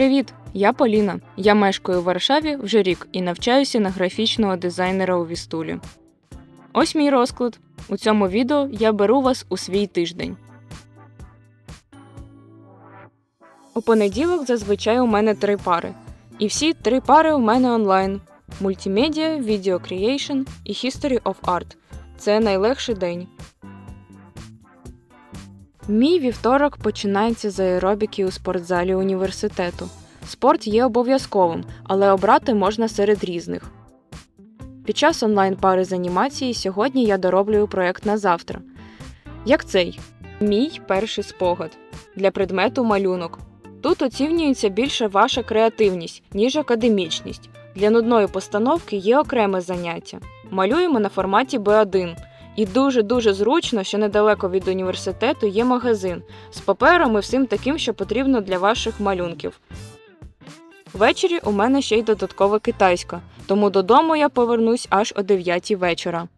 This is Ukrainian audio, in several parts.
Привіт! Я Поліна. Я мешкаю в Варшаві вже рік і навчаюся на графічного дизайнера у Вістулі. Ось мій розклад. У цьому відео я беру вас у свій тиждень. У понеділок зазвичай у мене три пари. І всі три пари у мене онлайн: мультимедіа, Creation і History of Art. Це найлегший день. Мій вівторок починається з аеробіки у спортзалі університету. Спорт є обов'язковим, але обрати можна серед різних. Під час онлайн-пари з анімації сьогодні я дороблюю проєкт на завтра. Як цей? Мій перший спогад для предмету малюнок. Тут оцінюється більше ваша креативність, ніж академічність. Для нудної постановки є окреме заняття. Малюємо на форматі B1. І дуже-дуже зручно, що недалеко від університету є магазин з папером і всім таким, що потрібно для ваших малюнків. Ввечері у мене ще й додаткова китайська, тому додому я повернусь аж о 9 вечора.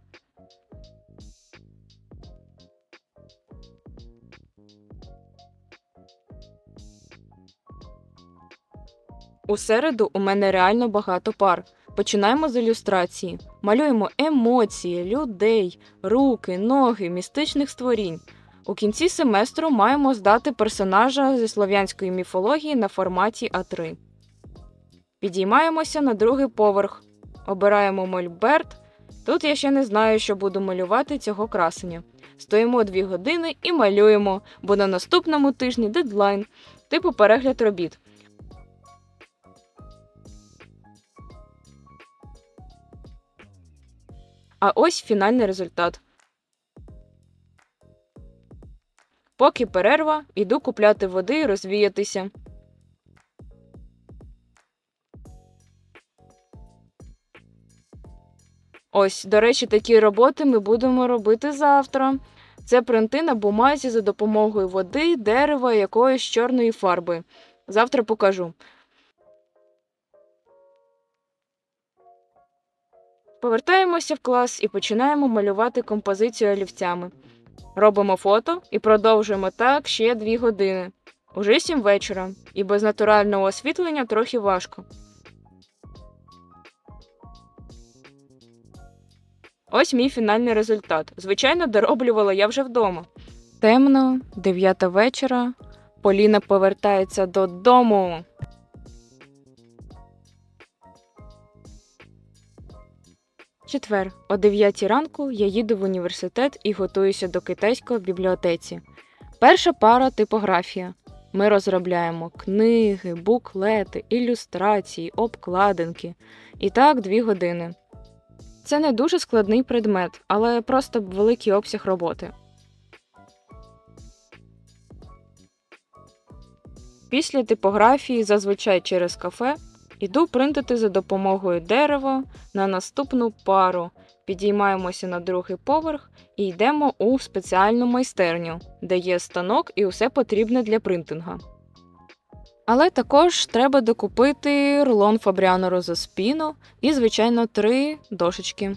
У середу у мене реально багато пар. Починаємо з ілюстрації. Малюємо емоції, людей, руки, ноги, містичних створінь. У кінці семестру маємо здати персонажа зі слов'янської міфології на форматі А3. Підіймаємося на другий поверх. Обираємо мольберт. Тут я ще не знаю, що буду малювати цього красення. Стоїмо 2 години і малюємо, бо на наступному тижні дедлайн, типу перегляд робіт. А ось фінальний результат. Поки перерва, іду купляти води і розвіятися. Ось, до речі, такі роботи ми будемо робити завтра. Це принти на бумазі за допомогою води, дерева, якоїсь чорної фарби. Завтра покажу. Повертаємося в клас і починаємо малювати композицію олівцями. Робимо фото і продовжуємо так ще дві години. Уже сім вечора, і без натурального освітлення трохи важко. Ось мій фінальний результат. Звичайно, дороблювала я вже вдома. Темно, дев'ята вечора. Поліна повертається додому. Четвер, о 9 ранку я їду в університет і готуюся до китайського в бібліотеці. Перша пара типографія. Ми розробляємо книги, буклети, ілюстрації, обкладинки. І так дві години. Це не дуже складний предмет, але просто великий обсяг роботи. Після типографії, зазвичай через кафе, іду принтити за допомогою дерева на наступну пару. Підіймаємося на другий поверх і йдемо у спеціальну майстерню, де є станок і усе потрібне для принтинга. Але також треба докупити рулон Фабріано Розоспіно і, звичайно, три дошечки.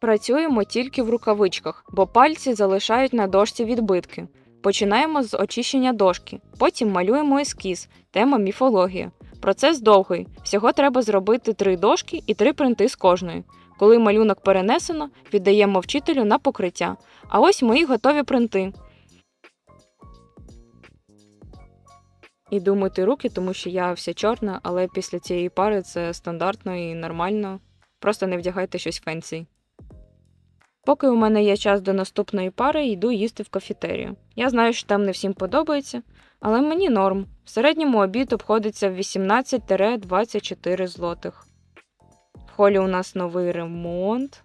Працюємо тільки в рукавичках, бо пальці залишають на дошці відбитки. Починаємо з очищення дошки, потім малюємо ескіз, тема міфологія. Процес довгий. Всього треба зробити три дошки і три принти з кожної. Коли малюнок перенесено, віддаємо вчителю на покриття. А ось мої готові принти. Іду мити руки, тому що я вся чорна, але після цієї пари це стандартно і нормально. Просто не вдягайте щось фенсі. Поки у мене є час до наступної пари, йду їсти в кафетерію. Я знаю, що там не всім подобається, але мені норм. В середньому обід обходиться в 18-24 злотих. В холі у нас новий ремонт.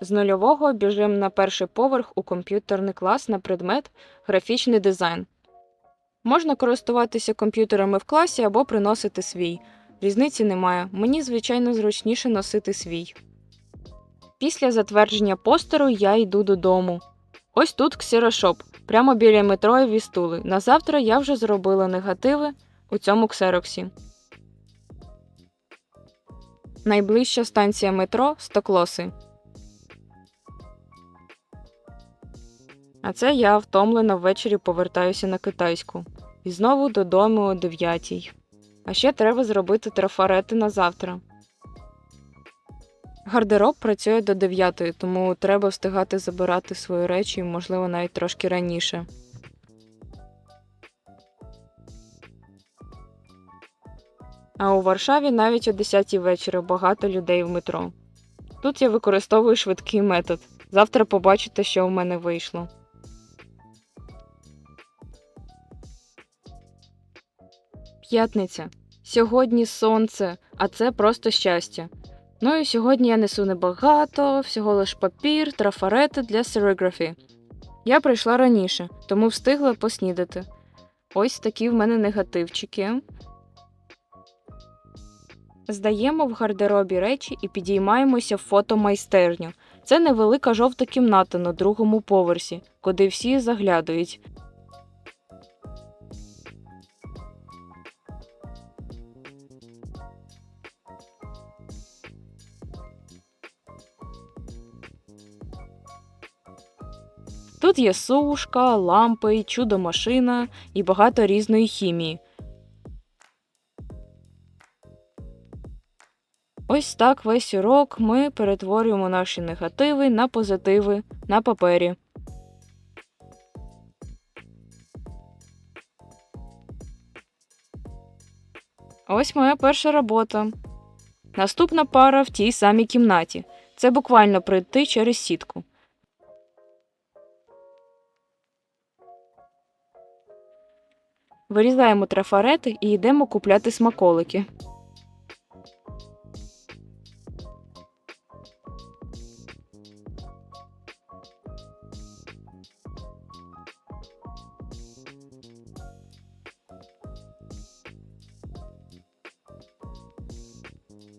З нульового біжимо на перший поверх у комп'ютерний клас на предмет графічний дизайн. Можна користуватися комп'ютерами в класі або приносити свій. Різниці немає. Мені, звичайно, зручніше носити свій. Після затвердження постеру я йду додому. Ось тут ксерошоп, прямо біля метро і вістули. На завтра я вже зробила негативи у цьому ксероксі. Найближча станція метро Стоклоси. А це я втомлена ввечері повертаюся на китайську. І знову додому о 9. А ще треба зробити трафарети на завтра. Гардероб працює до 9, тому треба встигати забирати свої речі, можливо, навіть трошки раніше. А у Варшаві навіть о 10 вечора багато людей в метро. Тут я використовую швидкий метод. Завтра побачите, що в мене вийшло. П'ятниця. Сьогодні сонце, а це просто щастя. Ну і сьогодні я несу небагато, всього лиш папір, трафарети для сериграфії. Я прийшла раніше, тому встигла поснідати. Ось такі в мене негативчики. Здаємо в гардеробі речі і підіймаємося в фотомайстерню. Це невелика жовта кімната на другому поверсі, куди всі заглядають. Тут є сушка, лампи, чудо-машина і багато різної хімії. Ось так весь урок ми перетворюємо наші негативи на позитиви на папері. Ось моя перша робота. Наступна пара в тій самій кімнаті. Це буквально пройти через сітку. Вирізаємо трафарети і йдемо купляти смаколики.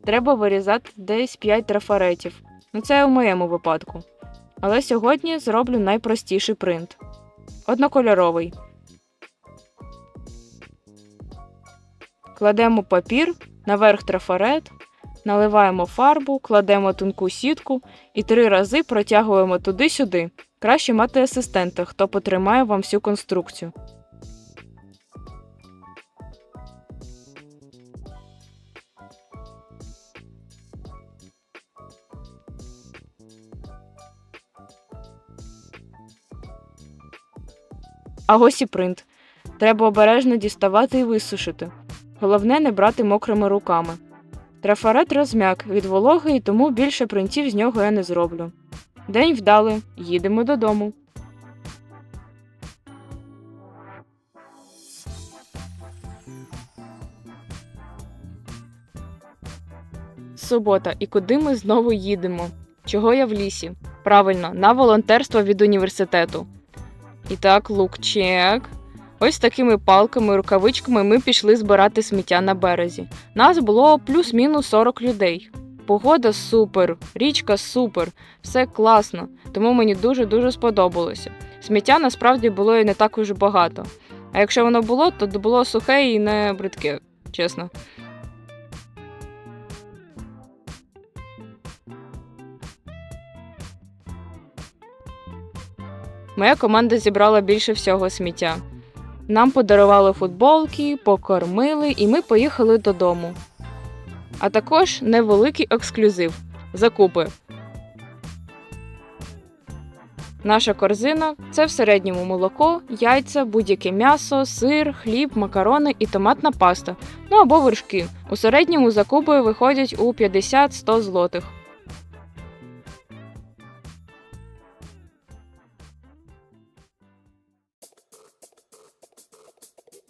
Треба вирізати десь 5 трафаретів. Ну це у моєму випадку. Але сьогодні зроблю найпростіший принт. Однокольоровий. Кладемо папір, наверх трафарет, наливаємо фарбу, кладемо тонку сітку і три рази протягуємо туди-сюди. Краще мати асистента, хто потримає вам всю конструкцію. А ось і принт. Треба обережно діставати і висушити. Головне не брати мокрими руками. Трафарет розм'як від вологи, і тому більше принтів з нього я не зроблю. День вдали, їдемо додому. Субота, і куди ми знову їдемо? Чого я в лісі? Правильно, на волонтерство від університету. І так, лук-чек. Ось такими палками, рукавичками ми пішли збирати сміття на березі. Нас було плюс-мінус 40 людей. Погода супер, річка супер, все класно, тому мені дуже-дуже сподобалося. Сміття насправді було і не так уже багато. А якщо воно було, то було сухе і не бридке, чесно. Моя команда зібрала більше всього сміття. Нам подарували футболки, покормили, і ми поїхали додому. А також невеликий ексклюзив закупи. Наша корзина це в середньому молоко, яйця, будь-яке м'ясо, сир, хліб, макарони і томатна паста. Ну або вершки. У середньому закупи виходять у 50-100 злотих.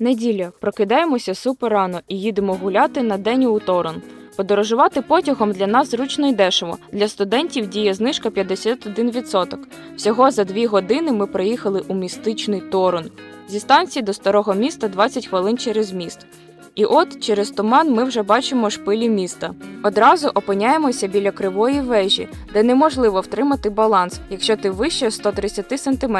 Неділя. Прокидаємося супер рано і їдемо гуляти на день у Торон. Подорожувати потягом для нас зручно і дешево. Для студентів діє знижка 51%. Всього за дві години ми приїхали у містичний Торон. Зі станції до старого міста 20 хвилин через міст. І от через туман ми вже бачимо шпилі міста. Одразу опиняємося біля кривої вежі, де неможливо втримати баланс, якщо ти вище 130 см.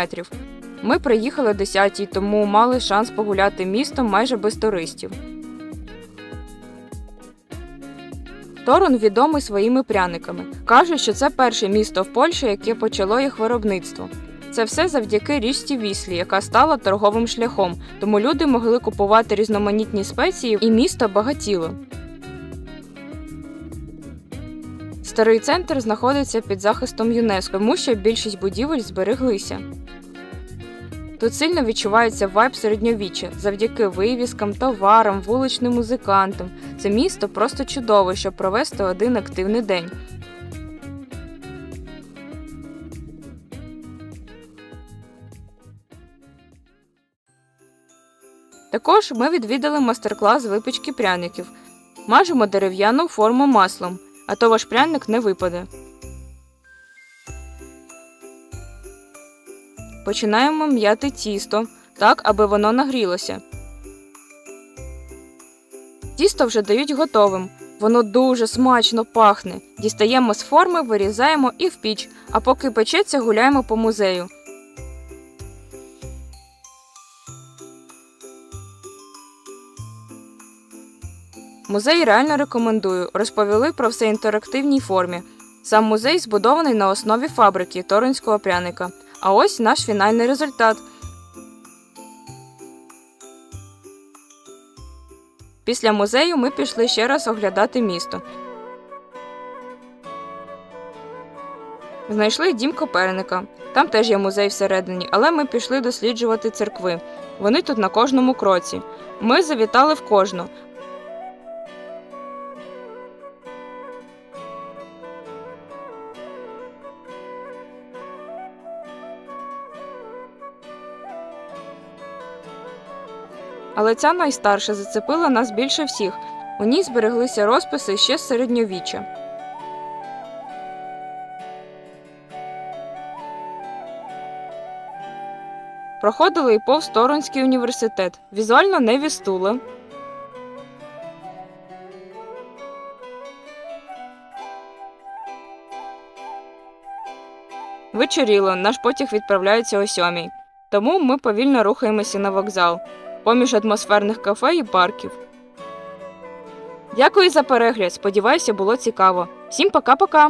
Ми приїхали о 10 тому мали шанс погуляти містом майже без туристів. Торун відомий своїми пряниками. Кажуть, що це перше місто в Польщі, яке почало їх виробництво. Це все завдяки річці Віслі, яка стала торговим шляхом, тому люди могли купувати різноманітні спеції і місто багатіло. Старий центр знаходиться під захистом ЮНЕСКО, тому що більшість будівель збереглися. Тут сильно відчувається вайб середньовіччя завдяки вивіскам, товарам, вуличним музикантам. Це місто просто чудове, щоб провести один активний день. Також ми відвідали майстер-клас випічки пряників. Мажемо дерев'яну форму маслом, а то ваш пряник не випаде. Починаємо м'яти тісто так, аби воно нагрілося. Тісто вже дають готовим. Воно дуже смачно пахне. Дістаємо з форми, вирізаємо і в піч, а поки печеться, гуляємо по музею. Музей реально рекомендую. Розповіли про все інтерактивній формі. Сам музей збудований на основі фабрики Торонського пряника. А ось наш фінальний результат. Після музею ми пішли ще раз оглядати місто. Знайшли дім Коперника. Там теж є музей всередині, але ми пішли досліджувати церкви. Вони тут на кожному кроці. Ми завітали в кожну. Але ця найстарша зацепила нас більше всіх. У ній збереглися розписи ще з середньовіччя. Проходили і повз Торонський університет. Візуально не вістули. Вечоріло, наш потяг відправляється о сьомій. Тому ми повільно рухаємося на вокзал поміж атмосферних кафе і парків. Дякую за перегляд. Сподіваюся, було цікаво. Всім пока-пока!